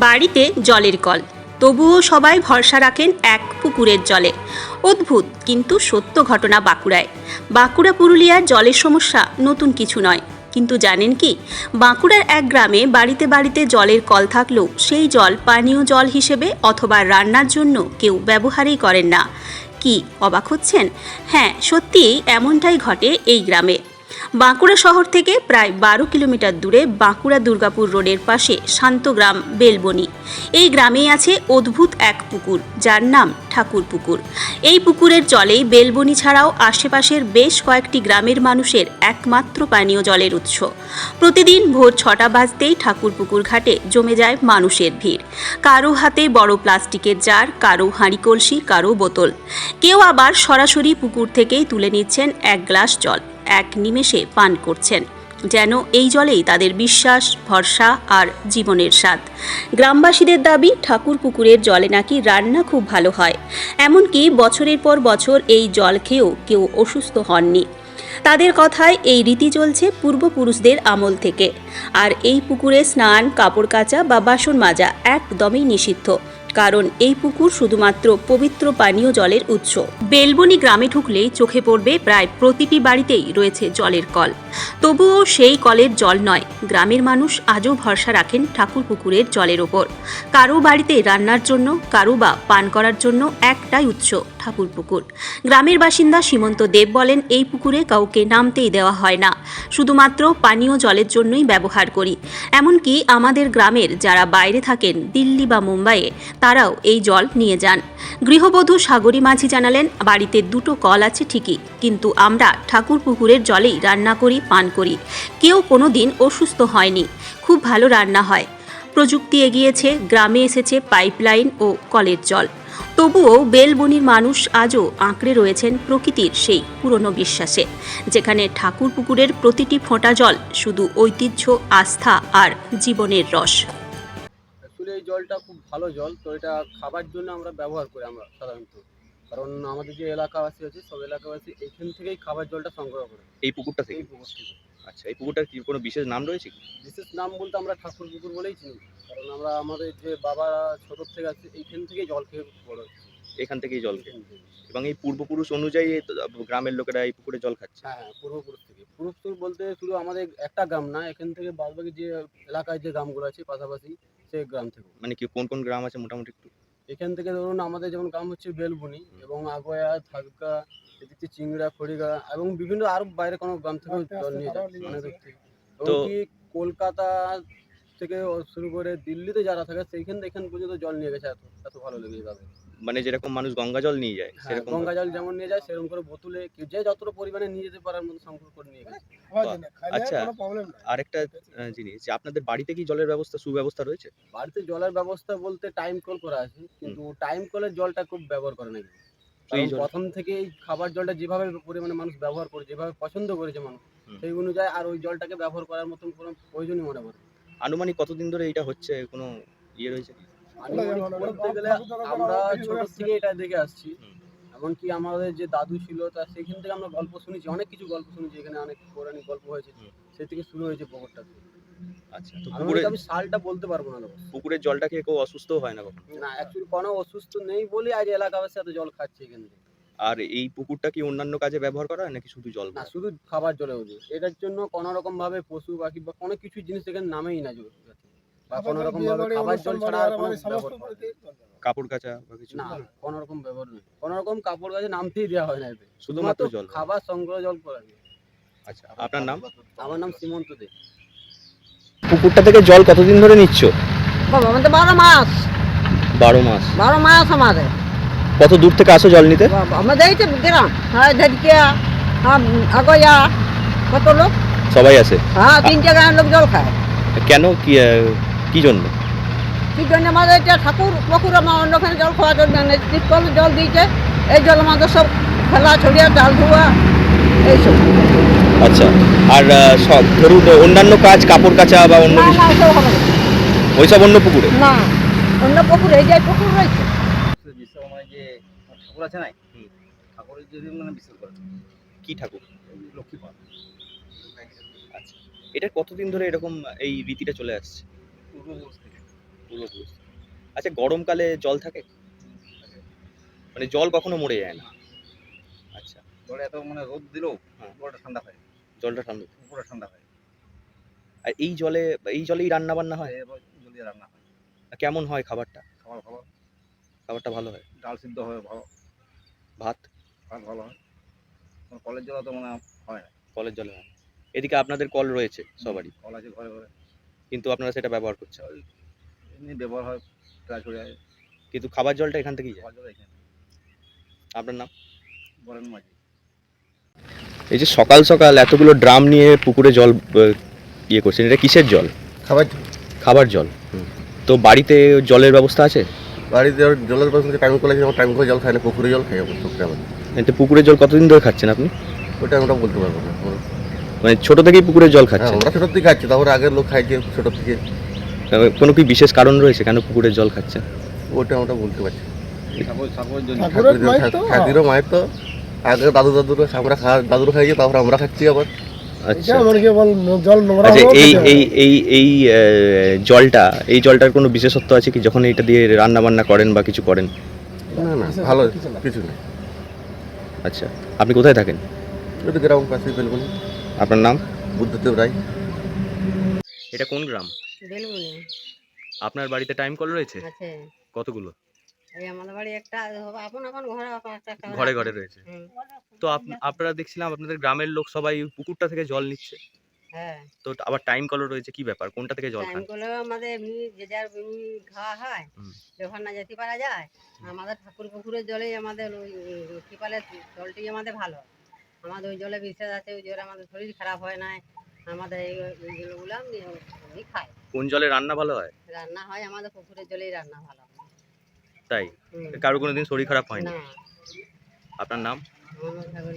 বাড়িতে জলের কল। তবুও সবাই ভরসা রাখেন এক পুকুরের জলে। অদ্ভুত, কিন্তু সত্য ঘটনা বাঁকুড়ায়। বাঁকুড়া পুরুলিয়ার জলের সমস্যা নতুন কিছু নয়। কিন্তু জানেন কি, বাঁকুড়ার এক গ্রামে বাড়িতে বাড়িতে জলের কল থাকলেও সেই জল পানীয় জল হিসেবে অথবা রান্নার জন্য কেউ ব্যবহারই করেন না। কি, অবাক হচ্ছেন? হ্যাঁ সত্যিই এমনটাই ঘটে এই গ্রামে। বাঁকুড়া শহর থেকে প্রায় বারো কিলোমিটার দূরে বাঁকুড়া দুর্গাপুর রোডের পাশে শান্তগ্রাম বেলবনি। এই গ্রামেই আছে অদ্ভুত এক পুকুর, যার নাম ঠাকুর পুকুর। এই পুকুরের জলেই বেলবনি ছাড়াও আশেপাশের বেশ কয়েকটি গ্রামের মানুষের একমাত্র পানীয় জলের উৎস। প্রতিদিন ভোর ছটা বাজতেই ঠাকুর পুকুর ঘাটে জমে যায় মানুষের ভিড়। কারও হাতে বড় প্লাস্টিকের জার, কারও হাঁড়ি কলসি, কারও বোতল। কেউ আবার সরাসরি পুকুর থেকেই তুলে নিচ্ছেন এক গ্লাস জল। এক নিমেষে পান করছেন, যেন এই জলেই তাদের বিশ্বাস, ভরসা আর জীবনের স্বাদ। গ্রামবাসীদের দাবি, ঠাকুর পুকুরের জলে নাকি রান্না খুব ভালো হয়। এমনকি বছরের পর বছর এই জল খেয়েও কেউ অসুস্থ হননি। তাদের কথায় এই রীতি চলছে পূর্বপুরুষদের আমল থেকে। আর এই পুকুরে স্নান, কাপড় কাচা বা বাসন মাজা একদমই নিষিদ্ধ। কারণ এই পুকুর শুধুমাত্র পবিত্র পানীয় জলের উৎস। বেলবনি গ্রামে ঢুকলেই চোখে পড়বে প্রায় প্রতিটি বাড়িতেই রয়েছে জলের কল। তবুও সেই কলের জল নয়, গ্রামের মানুষ আজও ভরসা রাখেন ঠাকুর পুকুরের জলের ওপর। কারও বাড়িতে রান্নার জন্য কারও বা পান করার জন্য একটাই উৎস, ঠাকুর পুকুর। গ্রামের বাসিন্দা সীমন্ত দেব বলেন, এই পুকুরে কাউকে নামতেই দেওয়া হয় না। শুধুমাত্র পানীয় জলের জন্যই ব্যবহার করি। এমনকি আমাদের গ্রামের যারা বাইরে থাকেন, দিল্লি বা মুম্বাইয়ে তারাও এই জল নিয়ে যান। গৃহবধূ সাগরী মাঝি জানালেন, বাড়িতে দুটো কল আছে ঠিকই, কিন্তু আমরা ঠাকুর পুকুরের জলেই রান্না করি, পান করি। কেউ কোনো দিন অসুস্থ হয়নি। খুব ভালো রান্না হয়। প্রযুক্তি এগিয়েছে, গ্রামে এসেছে পাইপলাইন ও কলের জল। তবুও বেলবনির মানুষ আজও আঁকড়ে রয়েছেন প্রকৃতির সেই পুরনো বিশ্বাসে, যেখানে ঠাকুর পুকুরের প্রতিটি ফোঁটা জল শুধু ঐতিহ্য, আস্থা আর জীবনের রস। জলটা খুব ভালো জল তো এটা খাবার জন্য আমরা ব্যবহার করি আমরা সাধারণত। কারণ আমাদের যে এলাকাবাসী আছে সব এলাকাবাসী এখান থেকেই খাবার জলটা সংগ্রহ করে। এই পুকুরটা থেকে? এই পুকুর থেকে। আচ্ছা এই পুকুরটার কি কোনো বিশেষ নাম রয়েছে কি? বিশেষ নাম বলতে আমরা ঠাকুর পুকুর বলেই চিনি। কারণ আমরা আমাদের যে বাবা ছোট থেকে আছে এইখান থেকেই জল খেয়ে বড় হচ্ছে। এখান থেকেই জল খেয়ে। এবং এই পূর্বপুরুষ অনুযায়ী গ্রামের লোকেরা এই পুকুরে জল খাচ্ছে? হ্যাঁ হ্যাঁ পূর্বপুরুষ থেকে। পূর্বপুরুষ বলতে শুধু আমাদের একটা গ্রাম না এখান থেকে বাদবাকি যে এলাকায় যে গ্রামগুলো আছে পাশাপাশি সেই গ্রাম থেকে। মানে কি কোন কোন গ্রাম আছে মোটামুটি একটু? এখান থেকে ধরুন আমাদের যেমন গ্রাম হচ্ছে বেলবনি এবং আগোয়া থাকা এদিকে চিংড়া খড়িগা এবং বিভিন্ন আরও বাইরে কোনো গ্রাম থেকেও জল নিয়ে যায় অনেক দূর থেকে। এমনকি কলকাতা থেকে শুরু করে দিল্লিতে যারা থাকে সেইখান থেকে এখান পর্যন্ত জল নিয়ে গেছে এত এত ভালো লেগে যাবে মানে যেরকম মানুষ গঙ্গা জল নিয়ে যায় হ্যাঁ সেরকম গঙ্গা জল যেমন নিয়ে যায় সেরকম করে বোতলে কেউ যে যতটা পরিমাণে নিয়ে যেতে পারার মতো সংগ্রহ করে নিয়ে গেছে। আচ্ছা আরেকটা জিনিস যে আপনাদের বাড়িতে কি জলের ব্যবস্থা সুব্যবস্থা রয়েছে? বাড়িতে জলের ব্যবস্থা বলতে টাইম কল করা আছে কিন্তু টাইম কলের জলটা খুব ব্যবহার করে নাকি প্রথম থেকে এই খাবার জলটা যেভাবে পরিমাণে মানুষ ব্যবহার করে যেভাবে পছন্দ করেছে মানুষ সেই অনুযায়ী আর ওই জলটাকে ব্যবহার করার মতন কোনো প্রয়োজনই মনে করে আনুমানিক কতদিন ধরে এটা হচ্ছে কোনো ইয়ে রয়েছে? কি আনুমানিক বলতে গেলে আমরা ছোট থেকে এটা দেখে আসছি। এমনকি আমাদের যে দাদু ছিল তা সেখান থেকে আমরা গল্প শুনেছি অনেক কিছু গল্প শুনেছি এখানে অনেক পৌরাণিক গল্প হয়েছে। সেই থেকে শুরু হয়েছে পুকুরটা। আচ্ছা তো পুকুরে আমি সালটা বলতে পারব না পুকুরের জলটা খেয়ে কেউ অসুস্থ হয় না কখন? না অ্যাকচুয়ালি কোনো অসুস্থ নেই বলে আজ এলাকাবাসী এত জল খাচ্ছে এখান থেকে। আর এই পুকুরটা কি অন্যান্য কাজে ব্যবহার করা হয় নাকি শুধু জল না শুধু খাবার জলে ওদের এটার জন্য কোনো রকম ভাবে পশু পাখি বা কোনো কিছু জিনিস এখানে নামেই না জল বা কোনো রকম ভাবে খাবার জল ছাড়া আর কোনো যায় কাপড় কাচা বা কিছু না কোনো রকম ব্যবহার নেই। কোনো রকম কাপড় গাছে নামতেই দেওয়া হয় না এতে। শুধুমাত্র জল খাবার সংগ্রহ জল করা আচ্ছা আপনার নাম? আমার নাম সীমন্ত দে। পুকুরটা থেকে জল কতদিন ধরে নিচ্ছ? বাবা আমাদের বারো মাস। বারো মাস। বারো মাস আমাদের। কত দূর থেকে আসো জল নিতে? আমাদের এই তো গ্রাম। হ্যাঁ ধরিকিয়া হ্যাঁ আগয়া। কত লোক? সবাই আসে? হ্যাঁ তিনটে গ্রামের লোক জল খায়। কেন কি কি জন্য? কি জন্য আমাদের এটা ঠাকুর পুকুর আমার অন্যখানে জল খাওয়ার জন্য টিপকল জল দিয়েছে এই জল আমাদের সব খেলা ছড়িয়া চাল ধোয়া এইসব আচ্ছা আর সব ধরুন অন্যান্য কাজ কাপড় কাচা বা অন্য কিছু? না। না। ওইসব অন্য পুকুরে? না অন্য পুকুর এই যে পুকুর রয়েছে। বিশ্ব মানে যে ঠাকুর আছে হুম। ঠাকুরের যদি মানে বিশ্বাস করে কি ঠাকুর? লক্ষ্মী আচ্ছা এটা কতদিন ধরে এরকম এই রীতিটা চলে আসছে? আচ্ছা গরমকালে জল থাকে? মানে জল কখনো মরে যায় না? আচ্ছা। জলে এত মানে রোদ দিলেও হ্যাঁ। জলটা ঠান্ডা হয়। জলটা ঠান্ডা পুরো ঠান্ডা হয়। আর এই জলে এই জলেই রান্না বান্না হয় জল দিয়ে রান্না হয়। কেমন হয় খাবারটা? খাবার ভালো। খাবারটা ভালো হয়? ডাল সিদ্ধ হয় ভালো। ভাত? ভাত ভালো হয়। কলের জল তো মানে হয় না। কলের জলে হয়। এদিকে আপনাদের কল রয়েছে সবারই। কল আছে ঘরে ঘরে। কিন্তু আপনারা সেটা ব্যবহার করছেন? এমনি ব্যবহার হয় প্রায় যায় কিন্তু খাবার জলটা এখান থেকেই যায়? খাবার জল এখানে। আপনার নাম? বলেন মাঝি। এই যে সকাল সকাল এতগুলো ড্রাম নিয়ে পুকুরে জল ইয়ে করছেন এটা কিসের জল? খাবার খাবার জল। তো বাড়িতে জলের ব্যবস্থা আছে? বাড়িতে জলের ব্যবস্থা টাইম কলে আমার টাইম করে জল খাই না পুকুরে জল খাই আমার এতে পুকুরের জল কতদিন ধরে খাচ্ছেন আপনি? ওটা আমরা বলতে পারব না। আমরা- মানে ছোট থেকেই পুকুরের জল হ্যাঁ খাচ্ছেন আমরা ছোটোর থেকে খাচ্ছি তারপরে আগের লোক খাইছে ছোটোর থেকে। কোনো কি বিশেষ কারণ রয়েছে কেন পুকুরের জল খাচ্ছেন ওটা আমরা বলতে পারছি ঠাকুরেরও মায়ের তো? আগে দাদু দাদুর আমরা খা দাদুর খাইছি তারপরে আমরা খাচ্ছি আবার। আচ্ছা। নোংরা আচ্ছা এই এই এই এই জলটা এই জলটার কোনো বিশেষত্ব আছে কি? যখন এটা দিয়ে রান্না বান্না করেন বা কিছু করেন? না না ভালো কিছু না। আচ্ছা আপনি কোথায় থাকেন? গ্রাম পাশে আপনার নাম বুদ্ধদেব রায় এটা কোন গ্রাম বেলগুনি আপনার বাড়িতে টাইম কল রয়েছে আছে কতগুলো এই আমাদের বাড়ি একটা আপন আপন ঘরে একটা ঘরে ঘরে রয়েছে তো আপনারা দেখছিলাম আপনাদের গ্রামের লোক সবাই পুকুরটা থেকে জল নিচ্ছে হ্যাঁ তো আবার টাইম কলও রয়েছে কি ব্যাপার কোনটা থেকে জল টাইম খান আমাদের এমনি যে যার এমনি খাওয়া হয়। যখন না যেতে পারা যায় আমাদের ঠাকুর পুকুরের জলেই আমাদের ওই টিপালের জলটি আমাদের ভালো আমাদের ওই জলে বিশ্বাস আছে ওই জলে আমাদের শরীর খারাপ হয় না আমাদের এই ওই জলগুলো আমি খাই। কোন জলে রান্না ভালো হয়? রান্না হয় আমাদের পুকুরের জলেই রান্না ভালো হয়। তাই। কারও কোনোদিন শরীর খারাপ হয় না। আপনার নাম? আমার ঠাকুর